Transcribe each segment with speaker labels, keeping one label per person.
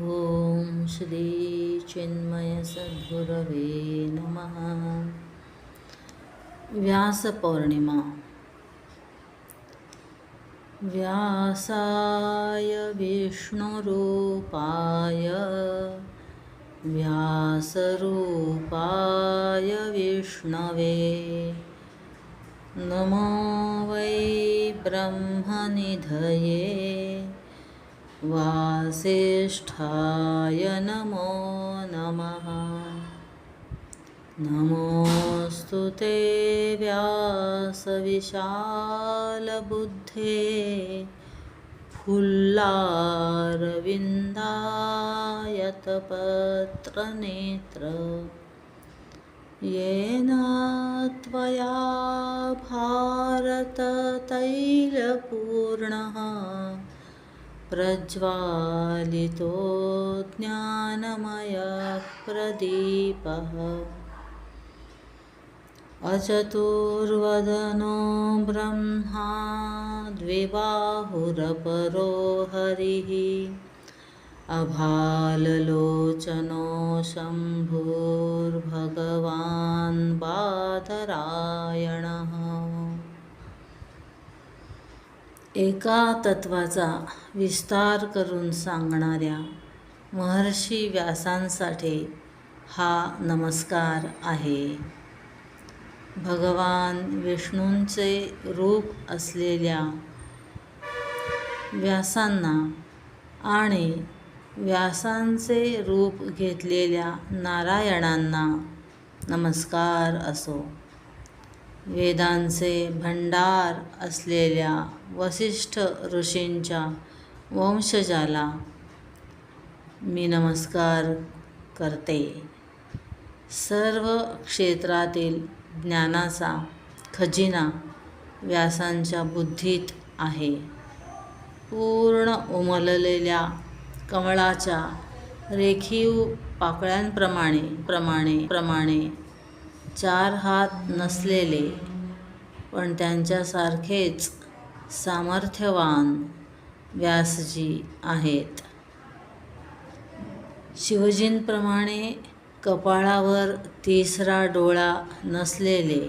Speaker 1: ॐ श्री चिन्मय सद्गुरवे नमः। व्यासपौर्णिमा। व्यासाय विष्णुरूपाय। व्यासरूपाय विष्णवे। नमो वै ब्रह्मनिधये। वासिष्ठाय नमो नमः। नमोऽस्तु ते व्यासविशालबुद्धे। फुल्लारविन्दायतपत्रनेत्र येन त्वया भारततैलपूर्णः। प्रज्वालितो ज्ञानमयः प्रदीपः। अचतुर्वदनो ब्रह्मा द्विबाहुरपरो हरिः। अभाललोचनो शम्भुर्भगवान् बादरायणः। एका तत्वाचा विस्तार करून सांगणाऱ्या महर्षी व्यासांसाठी हा नमस्कार आहे. भगवान विष्णूंचे रूप असलेल्या व्यासांना आणि व्यासांचे रूप घेतलेल्या नारायणांना नमस्कार असो. वेदांचे भंडार असलेल्या वसिष्ठ ऋषींच्या वंशजाला मी नमस्कार करते. सर्व क्षेत्रातील ज्ञानाचा खजिना व्यासांच्या बुद्धीत आहे. पूर्ण उमललेल्या कमळाच्या रेखीव पाकळ्यांप्रमाणे प्रमाणे प्रमाणे चार हात नसलेले पण त्यांच्यासारखेच सामर्थ्यवान व्यासजी आहेत. शिवजींप्रमाणे कपाळावर तिसरा डोळा नसलेले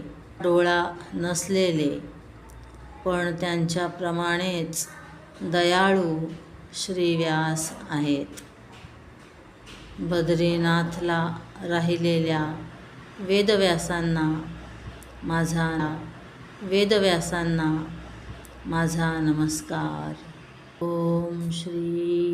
Speaker 1: डोळा नसलेले पण त्यांच्याप्रमाणेच दयाळू श्रीव्यास आहेत. बद्रीनाथला राहिलेल्या वेदव्यासांना माझा वेदव्यासांना माझा नमस्कार. ओम श्री